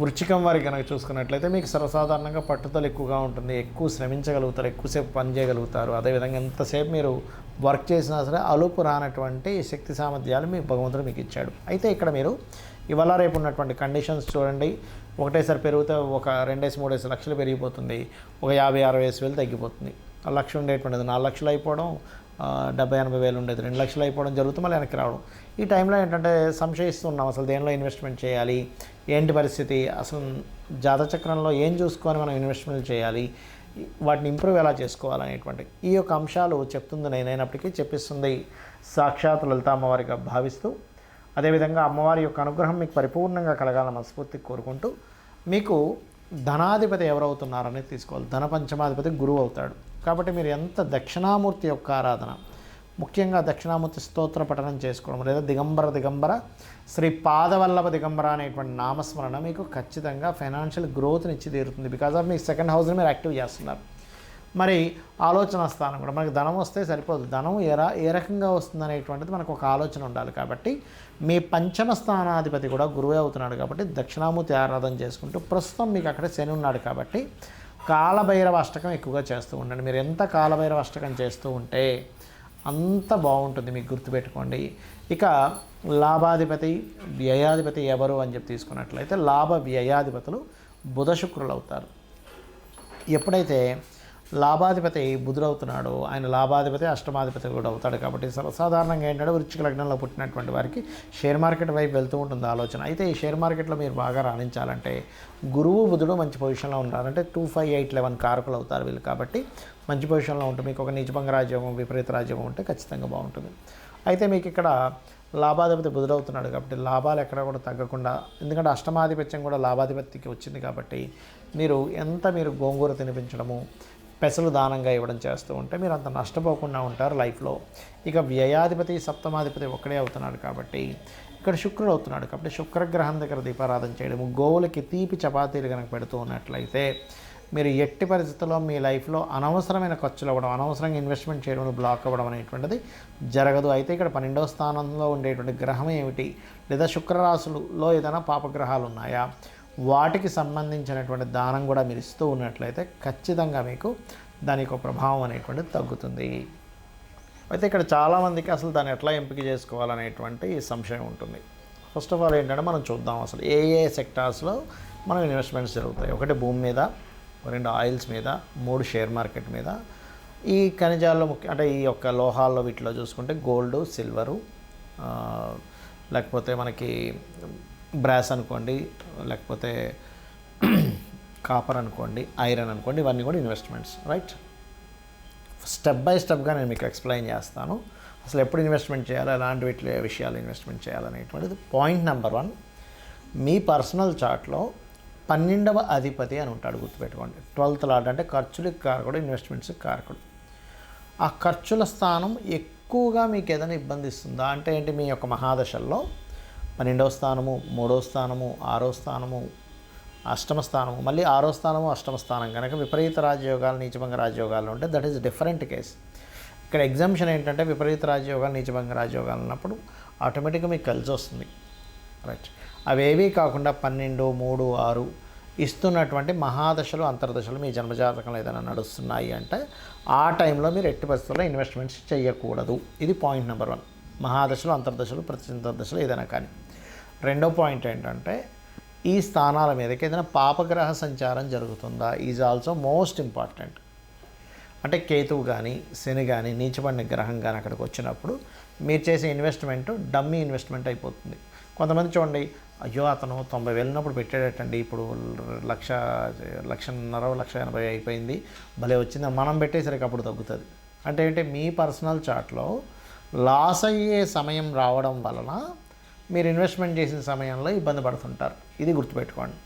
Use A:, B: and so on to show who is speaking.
A: వృచ్చికం వారికి కనుక చూసుకున్నట్లయితే మీకు సర్వసాధారణంగా పట్టుదల ఎక్కువగా ఉంటుంది. ఎక్కువ శ్రమించగలుగుతారు ఎక్కువసేపు పని చేయగలుగుతారు అదేవిధంగా ఎంతసేపు మీరు వర్క్ చేసినా సరే అలుపు రానటువంటి శక్తి సామర్థ్యాలు మీ భగవంతుడు మీకు ఇచ్చాడు. అయితే ఇక్కడ మీరు ఇవాళ రేపు ఉన్నటువంటి కండిషన్స్ చూడండి. ఒకటేసారి పెరిగితే ఒక రెండేసి మూడేసి లక్షలు పెరిగిపోతుంది. ఒక యాభై అరవై వేలు తగ్గిపోతుంది. ఆ లక్ష ఉండేటువంటిది. నాలుగు లక్షలు అయిపోవడం డెబ్బై ఎనభై వేలు ఉండేది. రెండు లక్షలు అయిపోవడం జరుగుతుంది మళ్ళీ వెనక్కి రావడం. ఈ టైంలో ఏంటంటే సంశయిస్తున్నాం అసలు దేనిలో ఇన్వెస్ట్మెంట్ చేయాలి ఏంటి పరిస్థితి అసలు జాతచక్రంలో ఏం చూసుకొని మనం ఇన్వెస్ట్మెంట్ చేయాలి వాటిని ఇంప్రూవ్ ఎలా చేసుకోవాలనేటువంటి ఈ యొక్క అంశాలు చెప్తుంది నేనైనప్పటికీ చెప్పిస్తుంది సాక్షాత్ లలిత అమ్మవారిగా భావిస్తూ. అదేవిధంగా అమ్మవారి యొక్క అనుగ్రహం మీకు పరిపూర్ణంగా కలగాలని మనస్ఫూర్తి కోరుకుంటూ మీకు ధనాధిపతి ఎవరవుతున్నారనేది తీసుకోవాలి. ధన పంచమాధిపతి గురువు అవుతాడు. కాబట్టి మీరు ఎంత దక్షిణామూర్తి యొక్క ఆరాధన ముఖ్యంగా దక్షిణామూర్తి స్తోత్ర పఠనం చేసుకోవడం లేదా దిగంబర దిగంబర శ్రీ పాదవల్లభ దిగంబర అనేటువంటి నామస్మరణ మీకు ఖచ్చితంగా ఫైనాన్షియల్ గ్రోత్ని ఇచ్చి తీరుతుంది బికాజ్ ఆఫ్ మీ సెకండ్ హౌస్ని మీరు యాక్టివ్ చేస్తున్నారు. మరి ఆలోచన స్థానం కూడా మనకి ధనం వస్తే సరిపోదు. ధనం ఏ ఏ రకంగా వస్తుంది అనేటువంటిది మనకు ఒక ఆలోచన ఉండాలి కాబట్టి మీ పంచమ స్థానాధిపతి కూడా గురువే అవుతున్నాడు కాబట్టి దక్షిణామూర్తి ఆరాధన చేసుకుంటూ ప్రస్తుతం మీకు అక్కడ శని ఉన్నాడు కాబట్టి కాలభైరవ అష్టకం ఎక్కువగా చేస్తూ ఉండండి. మీరు ఎంత కాలభైరవ అష్టకం చేస్తూ ఉంటే అంత బాగుంటుంది మీకు గుర్తుపెట్టుకోండి. ఇక లాభాధిపతి వ్యయాధిపతి ఎవరు అని చెప్పి తీసుకున్నట్లయితే లాభ వ్యయాధిపతులు బుధ శుక్రులు అవుతారు. ఎప్పుడైతే లాభాధిపతి బుధుడవుతున్నాడు. ఆయన లాభాధిపతి అష్టమాధిపతి కూడా అవుతాడు కాబట్టి సర్వసాధారణంగా ఏంటంటే వృచ్చిక లగ్నంలో పుట్టినటువంటి వారికి షేర్ మార్కెట్ వైపు వెళ్తూ ఉంటుంది ఆలోచన. అయితే ఈ షేర్ మార్కెట్లో మీరు బాగా రాణించాలంటే గురువు బుధుడు మంచి పొజిషన్లో ఉండాలంటే టూ ఫైవ్ ఎయిట్ లెవెన్ కారకులు అవుతారు వీళ్ళు కాబట్టి మంచి పొజిషన్లో ఉంటే మీకు ఒక నిజభంగ రాజ్యోగం విపరీత రాజ్యోగం ఉంటే ఖచ్చితంగా బాగుంటుంది. అయితే మీకు ఇక్కడ లాభాధిపతి బుధుడవుతున్నాడు కాబట్టి లాభాలు ఎక్కడ కూడా తగ్గకుండా ఎందుకంటే అష్టమాధిపత్యం కూడా లాభాధిపతికి వచ్చింది కాబట్టి మీరు ఎంత మీరు గోంగూర తినిపించడము పెసలు దానంగా ఇవ్వడం చేస్తూ ఉంటే మీరు అంత నష్టపోకుండా ఉంటారు లైఫ్లో. ఇక వ్యయాధిపతి సప్తమాధిపతి ఒక్కడే అవుతున్నాడు కాబట్టి ఇక్కడ శుక్రుడు అవుతున్నాడు కాబట్టి శుక్రగ్రహం దగ్గర దీపారాధన చేయడము గోవులకి తీపి చపాతీలు కనుక పెడుతూ ఉన్నట్లయితే మీరు ఎట్టి పరిస్థితుల్లో మీ లైఫ్లో అనవసరమైన ఖర్చులు అవ్వడం అనవసరంగా ఇన్వెస్ట్మెంట్ చేయడం బ్లాక్ అవ్వడం అనేటువంటిది జరగదు. అయితే ఇక్కడ పన్నెండవ స్థానంలో ఉండేటువంటి గ్రహం ఏమిటి? లేదా శుక్రరాశులలో ఏదైనా పాపగ్రహాలు ఉన్నాయా? వాటికి సంబంధించినటువంటి దానం కూడా మీరు ఇస్తూ ఉన్నట్లయితే ఖచ్చితంగా మీకు దాని యొక్క ప్రభావం అనేటువంటిది తగ్గుతుంది. అయితే ఇక్కడ చాలామందికి అసలు దాన్ని ఎట్లా ఎంపిక చేసుకోవాలనేటువంటి సంశయం ఉంటుంది. ఫస్ట్ ఆఫ్ ఆల్ ఏంటంటే మనం చూద్దాం అసలు ఏ ఏ సెక్టార్స్లో మనం ఇన్వెస్ట్మెంట్స్ జరుగుతాయి? ఒకటి భూమి మీద రెండు ఆయిల్స్ మీద మూడు షేర్ మార్కెట్ మీద. ఈ ఖనిజాల్లో ముఖ్య అంటే ఈ యొక్క లోహాల్లో వీటిలో చూసుకుంటే గోల్డ్ సిల్వరు లేకపోతే మనకి బ్రాస్ అనుకోండి లేకపోతే కాపర్ అనుకోండి ఐరన్ అనుకోండి ఇవన్నీ కూడా ఇన్వెస్ట్మెంట్స్ రైట్? స్టెప్ బై స్టెప్గా నేను మీకు ఎక్స్ప్లెయిన్ చేస్తాను. అసలు ఎప్పుడు ఇన్వెస్ట్మెంట్ చేయాలి ఎలాంటి వీటి విషయాలు ఇన్వెస్ట్మెంట్ చేయాలనేటువంటిది పాయింట్ నెంబర్ వన్. మీ పర్సనల్ చార్ట్లో పన్నెండవ అధిపతి అని ఉంటాడు గుర్తుపెట్టుకోండి. ట్వెల్త్ లాట్ అంటే ఖర్చులకు కారకుడు ఇన్వెస్ట్మెంట్స్కి కారకుడు. ఆ ఖర్చుల స్థానం ఎక్కువగా మీకు ఏదైనా ఇబ్బంది ఇస్తుందా? అంటే ఏంటి? మీ యొక్క మహాదశల్లో పన్నెండవ స్థానము మూడవ స్థానము ఆరో స్థానము అష్టమ స్థానము మళ్ళీ ఆరో స్థానము అష్టమ స్థానం. కనుక విపరీత రాజయోగాలు నీచభంగ రాజయోగాలు ఉంటే దట్ ఈస్ డిఫరెంట్ కేస్ ఇక్కడ ఎగ్జామ్షన్ ఏంటంటే విపరీత రాజయోగాలు నీచభంగ రాజయోగాలు ఉన్నప్పుడు ఆటోమేటిక్గా మీకు కలిసి వస్తుంది. రైట్ అవేవీ కాకుండా పన్నెండు మూడు ఆరు ఇస్తున్నటువంటి మహాదశలు అంతర్దశలు మీ జన్మజాతకంలో ఏదైనా నడుస్తున్నాయి అంటే ఆ టైంలో మీరు ఎట్టి పరిస్థితుల్లో ఇన్వెస్ట్మెంట్స్ చేయకూడదు. ఇది పాయింట్ నెంబర్ వన్ మహాదశలు అంతర్దశలు ప్రత్యంతర్దశలు ఏదైనా కానీ. రెండో పాయింట్ ఏంటంటే ఈ స్థానాల మీదకి ఏదైనా పాపగ్రహ సంచారం జరుగుతుందా? ఈజ్ ఆల్సో మోస్ట్ ఇంపార్టెంట్ అంటే కేతువు కానీ శని కానీ నీచబడిన గ్రహం కానీ అక్కడికి వచ్చినప్పుడు మీరు చేసే ఇన్వెస్ట్మెంట్ డమ్మీ ఇన్వెస్ట్మెంట్ అయిపోతుంది. కొంతమంది చూడండి అయ్యో అతను తొంభై వెళ్ళినప్పుడు పెట్టాడటండి ఇప్పుడు లక్ష లక్షన్నర లక్ష ఎనభై అయిపోయింది భలే వచ్చింది మనం పెట్టేసరికి అప్పుడు తగ్గుతుంది. అంటే ఏంటి మీ పర్సనల్ చార్ట్లో లాస్ అయ్యే సమయం రావడం వలన మీరు ఇన్వెస్ట్మెంట్ చేసిన సమయంలో ఇబ్బంది పడుతుంటారు. ఇది గుర్తుపెట్టుకోండి.